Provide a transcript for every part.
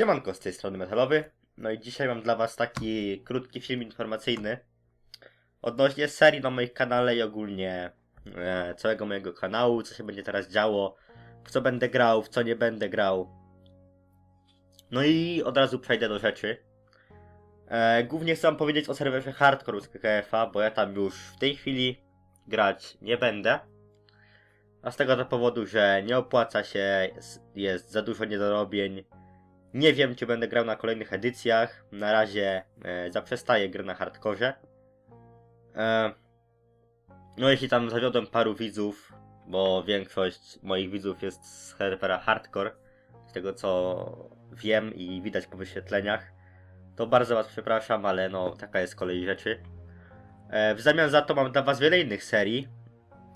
Siemanko, z tej strony Metalowy. No i dzisiaj mam dla was taki krótki film informacyjny odnośnie serii na moim kanale i ogólnie e, całego mojego kanału, co się będzie teraz działo, w co będę grał, w co nie będę grał. No i od razu przejdę do rzeczy. E, głównie chcę wam powiedzieć o serwerze Hardcore z KKF-a, bo ja tam już w tej chwili grać nie będę. A z tego to powodu, że nie opłaca się, jest, jest za dużo niedorobień. Nie wiem, czy będę grał na kolejnych edycjach. Na razie e, zaprzestaję gry na hardkorze. E, no jeśli tam zawiodłem paru widzów, bo większość moich widzów jest z serwera hardcore, z tego co wiem i widać po wyświetleniach, to bardzo was przepraszam, ale no taka jest kolej rzeczy. E, w zamian za to mam dla was wiele innych serii.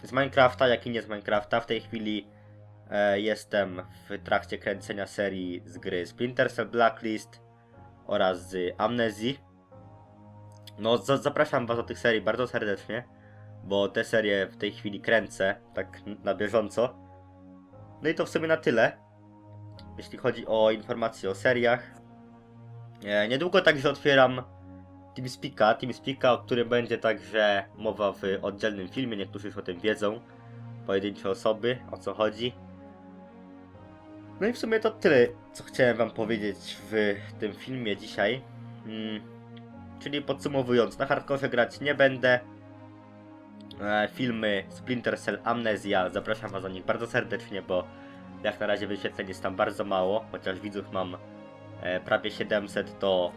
Z Minecrafta, jak i nie z Minecrafta. W tej chwili jestem w trakcie kręcenia serii z gry Splinter Cell Blacklist oraz z Amnezji. No, za zapraszam Was do tych serii bardzo serdecznie, bo te serie w tej chwili kręcę tak na bieżąco. No i to w sumie na tyle, jeśli chodzi o informacje o seriach. E, niedługo także otwieram TeamSpeak'a, TeamSpeak'a, o którym będzie także mowa w oddzielnym filmie, niektórzy już o tym wiedzą pojedyncze osoby, o co chodzi. No i w sumie to tyle, co chciałem wam powiedzieć w tym filmie dzisiaj. Mm, czyli podsumowując, na hardkorze grać nie będę. E, filmy Splinter Cell Amnesia, zapraszam was do nich bardzo serdecznie, bo jak na razie wyświetleń jest tam bardzo mało, chociaż widzów mam e, prawie 700, to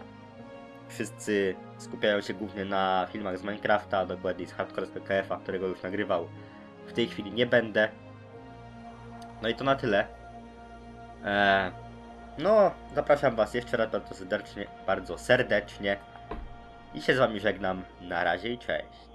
wszyscy skupiają się głównie na filmach z Minecrafta, dokładniej z Hardcore z PKF-a, którego już nagrywał w tej chwili nie będę. No i to na tyle. Eee, no, zapraszam Was jeszcze raz bardzo serdecznie, bardzo serdecznie. I się z Wami żegnam. Na razie i cześć.